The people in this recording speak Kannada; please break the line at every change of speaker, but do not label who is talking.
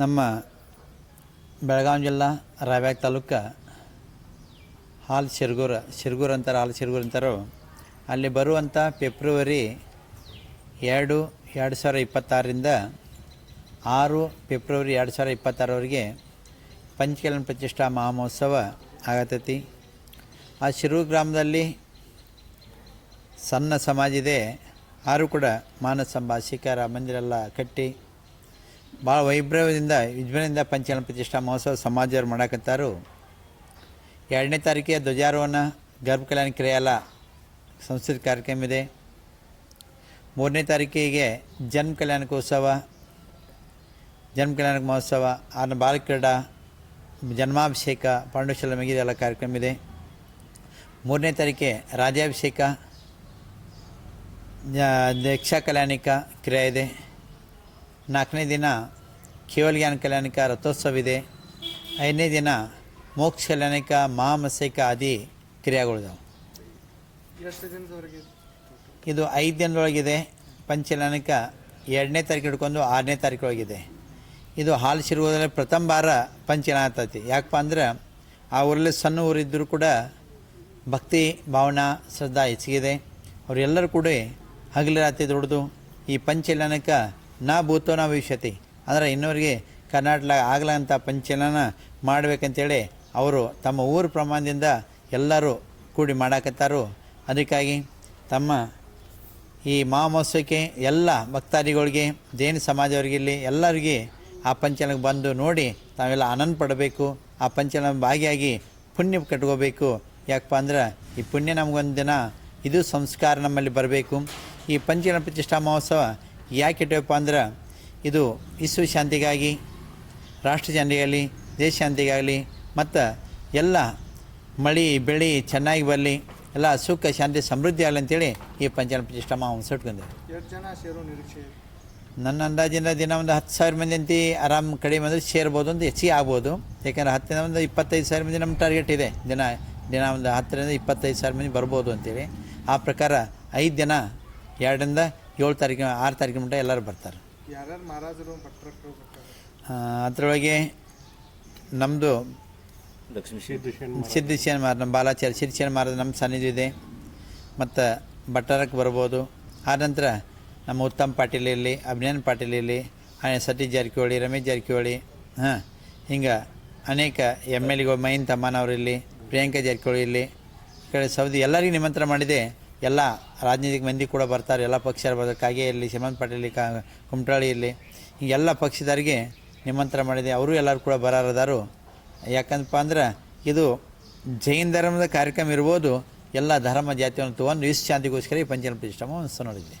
ನಮ್ಮ ಬೆಳಗಾವಿ ಜಿಲ್ಲಾ, ರಾಯಬಾಗ್ ತಾಲೂಕ, ಹಾಲ್ ಶಿರ್ಗೂರ, ಶಿರ್ಗೂರ್ ಅಂತಾರೆ, ಹಾಲ್ ಶಿರ್ಗೂರ್ ಅಂತಾರೋ, ಅಲ್ಲಿ ಬರುವಂಥ ಫೆಬ್ರವರಿ ಎರಡು ಎರಡು ಸಾವಿರ ಇಪ್ಪತ್ತಾರರಿಂದ ಆರು ಫೆಬ್ರವರಿ ಎರಡು ಸಾವಿರ ಇಪ್ಪತ್ತಾರವರೆಗೆ ಪಂಚಕಲ್ಯಾಣ ಪ್ರತಿಷ್ಠಾ ಮಹಾಮಹೋತ್ಸವ ಆಗತೈತಿ. ಆ ಶಿರೂರು ಗ್ರಾಮದಲ್ಲಿ ಸಣ್ಣ ಸಮಾಜ ಇದೆ. ಆರು ಕೂಡ ಮಾನಸ ಶಿಕಾರ ಮಂದಿರ ಎಲ್ಲ ಕಟ್ಟಿ ಭಾಳ ವೈಭವದಿಂದ ವಿಜೃಂಭಣೆಯಿಂದ ಪಂಚಕಲ್ಯಾಣ ಪ್ರತಿಷ್ಠಾ ಮಹೋತ್ಸವ ಸಮಾಜವ್ರು ಮಾಡಕತ್ತಾರು. ಎರಡನೇ ತಾರೀಕಿಗೆ ಧ್ವಜಾರೋಹಣ, ಗರ್ಭ ಕಲ್ಯಾಣ ಕ್ರಿಯಾಲ ಸಂಸ್ಕೃತಿ ಕಾರ್ಯಕ್ರಮ ಇದೆ. ಮೂರನೇ ತಾರೀಕಿಗೆ ಜನ್ಮ ಕಲ್ಯಾಣಕೋತ್ಸವ ಜನ್ಮ ಕಲ್ಯಾಣ ಮಹೋತ್ಸವ ಆನ ಬಾಲಕ್ರೀಡಾ, ಜನ್ಮಾಭಿಷೇಕ ಪಾಂಡುಶಲ ಮೆಗಿದೆಲ್ಲ ಕಾರ್ಯಕ್ರಮ ಇದೆ. ಮೂರನೇ ತಾರೀಕೆ ರಾಜ್ಯಾಭಿಷೇಕ ಯಕ್ಷ ಕಲ್ಯಾಣಿಕ ಕ್ರಿಯೆ ಇದೆ. ನಾಲ್ಕನೇ ದಿನ ಕೇವಲ ಜ್ಞಾನ ಕಲ್ಯಾಣಿಕ ರಥೋತ್ಸವ ಇದೆ ಐದನೇ ದಿನ ಮೋಕ್ಷ ಕಲ್ಯಾಣಿಕ ಮಹಾಮಸೈಕ ಆದಿ ಕ್ರಿಯಾಗಳಿದಾವೆ ಇದು ಐದು ದಿನದೊಳಗಿದೆ. ಪಂಚಲಾನಿಕ ಎರಡನೇ ತಾರೀಕು ಹಿಡ್ಕೊಂಡು ಆರನೇ ತಾರೀಕು ಒಳಗಿದೆ ಇದು ಹಾಲು ಶಿರುವುದರಲ್ಲಿ ಪ್ರಥಮ ಬಾರ ಪಂಚಲಾನ ಆಗ್ತೈತಿ ಯಾಕಪ್ಪ ಅಂದ್ರೆ ಆ ಊರಲ್ಲಿ ಸಣ್ಣ ಊರಿದ್ದರೂ ಕೂಡ ಭಕ್ತಿ, ಭಾವನಾ, ಶ್ರದ್ಧಾ ಹೆಚ್ಚಿಗಿದೆ. ಅವರೆಲ್ಲರೂ ಕೂಡ ಹಗಲು ರಾತ್ರಿ ದುಡ್ದು ಈ ಪಂಚಲಾನಕ್ಕೆ ನಾ ಭೂತೋ ನಾ ಭವಿಷ್ಯತಿ. ಅಂದರೆ ಇನ್ನೊರಿಗೆ ಕರ್ನಾಟಕ ಆಗಲಂಥ ಪಂಚನನ ಮಾಡಬೇಕಂತೇಳಿ ಅವರು ತಮ್ಮ ಊರು ಪ್ರಮಾಣದಿಂದ ಎಲ್ಲರೂ ಕೂಡಿ ಮಾಡಾಕತ್ತಾರು. ಅದಕ್ಕಾಗಿ ತಮ್ಮ ಈ ಮಹಾಮಹೋತ್ಸವಕ್ಕೆ ಎಲ್ಲ ಭಕ್ತಾದಿಗಳಿಗೆ, ಜೈನ ಸಮಾಜವರಿಗಿರಲಿ ಎಲ್ಲರಿಗೆ ಆ ಪಂಚನಕ್ಕೆ ಬಂದು ನೋಡಿ ತಾವೆಲ್ಲ ಆನಂದ ಪಡಬೇಕು. ಆ ಪಂಚನ ಭಾಗಿಯಾಗಿ ಪುಣ್ಯ ಕಟ್ಕೋಬೇಕು. ಯಾಕಪ್ಪ ಅಂದ್ರೆ ಈ ಪುಣ್ಯ ನಮಗೊಂದು ದಿನ ಇದು ಸಂಸ್ಕಾರ ನಮ್ಮಲ್ಲಿ ಬರಬೇಕು. ಈ ಪಂಚನ ಪ್ರತಿಷ್ಠಾ ಮಹೋತ್ಸವ ಯಾಕೆ ಇಟ್ಟವಪ್ಪ ಅಂದ್ರೆ ಇದು ವಿಶ್ವ ಶಾಂತಿಗಾಗಿ ರಾಷ್ಟ್ರ ಶಾಂತಿಗಾಗಲಿ ದೇಶ ಶಾಂತಿಗಾಗಲಿ ಮತ್ತು ಎಲ್ಲ ಮಳೆ ಬೆಳೆ ಚೆನ್ನಾಗಿ ಬರಲಿ ಎಲ್ಲ ಸುಖ ಶಾಂತಿ ಸಮೃದ್ಧಿ ಆಗಲಿ ಅಂತೇಳಿ ಈ ಪಂಚಾಯತ್ ಪ್ರತಿಷ್ಠಾ ಮಹೋತ್ಸವ ಇಟ್ಕೊಂಡಿದ್ದೆ
ಎಷ್ಟು ಜನ ಸೇರೋ ನಿರೀಕ್ಷೆ? ಇದೆ?
ನನ್ನ ಅಂದಾಜಿನ ದಿನ ಒಂದು ಹತ್ತು ಸಾವಿರ ಮಂದಿ ಅಂತ ಆರಾಮ್ ಕಡಿಮೆ ಅಂದರೆ ಸೇರ್ಬೋದು ಅಂತ ಹೆಚ್ಚಿಗೆ ಆಗ್ಬೋದು. ಯಾಕೆಂದರೆ ಹತ್ತಿನ ಒಂದು ಇಪ್ಪತ್ತೈದು ಸಾವಿರ ಮಂದಿ ನಮ್ಮ ಟಾರ್ಗೆಟ್ ಇದೆ. ದಿನ ದಿನ ಒಂದು ಹತ್ತರಿಂದ ಇಪ್ಪತ್ತೈದು ಸಾವಿರ ಮಂದಿ ಬರ್ಬೋದು ಅಂತೇಳಿ. ಆ ಪ್ರಕಾರ ಐದು ದಿನ ಎರಡರಿಂದ ಏಳು ತಾರೀಕು ಆರು ತಾರೀಕು ಮಟ್ಟ ಎಲ್ಲರೂ ಬರ್ತಾರೆ. ಅದರೊಳಗೆ ನಮ್ಮದು
ಲಕ್ಷ್ಮೀ
ಸಿದ್ದೇಶ್ವರ ಮಾರ ನಮ್ಮ ಬಾಲಾಚಾರ್ಯ ಸಿದ್ದೇಶ್ವರ ಮಾರದ ನಮ್ಮ ಸನ್ನಿಧಿ ಇದೆ. ಮತ್ತು ಭಟ್ಟಾರಕ್ಕೆ ಬರ್ಬೋದು. ಆನಂತರ ನಮ್ಮ ಉತ್ತಮ್ ಪಾಟೀಲ್ ಇರಲಿ ಅಭಿನಯನ್ ಪಾಟೀಲ್ ಇರಲಿ ಆಮೇಲೆ ಸತೀಶ್ ಜಾರಕಿಹೊಳಿ ರಮೇಶ್ ಜಾರಕಿಹೊಳಿ ಹಾಂ ಹಿಂಗೆ ಅನೇಕ ಎಂ ಎಲ್ ಎಗಳು ಮೈನ್ ತಮ್ಮನವ್ರು ಇರಲಿ ಪ್ರಿಯಾಂಕಾ ಜಾರಕಿಹೊಳಿ ಇರಲಿ ಈ ಕಡೆ ಸೌದಿ ಎಲ್ಲರಿಗೂ ನಿಮಂತ್ರಣ ಮಾಡಿದೆ. ಎಲ್ಲ ರಾಜನೀತಿಕ ಮಂದಿ ಕೂಡ ಬರ್ತಾರೆ, ಎಲ್ಲ ಪಕ್ಷ ಬರ್ತಾರೆ. ಕಾಗೆ ಇರಲಿ ಹೇಮಂತ್ ಪಾಟೀಲ್ ಕಾ ಕುಮಟಾಳಿ ಇರಲಿ ಹಿಂಗೆಲ್ಲ ಪಕ್ಷದವರಿಗೆ ನಿಮಂತ್ರಣ ಮಾಡಿದೆ. ಅವರು ಎಲ್ಲರೂ ಕೂಡ ಬರಾರದಾರು ಯಾಕಂದಪ್ಪ ಅಂದ್ರೆ ಇದು ಜೈನ ಧರ್ಮದ ಕಾರ್ಯಕ್ರಮ ಇರ್ಬೋದು, ಎಲ್ಲ ಧರ್ಮ ಜಾತಿಯನ್ನು ತೊಗೊಂಡು ವಿಶ್ವ ಶಾಂತಿಗೋಸ್ಕರ ಈ ಪಂಚನ ಪ್ರತಿಷ್ಠಾಮ ನೋಡಿದ್ದೆ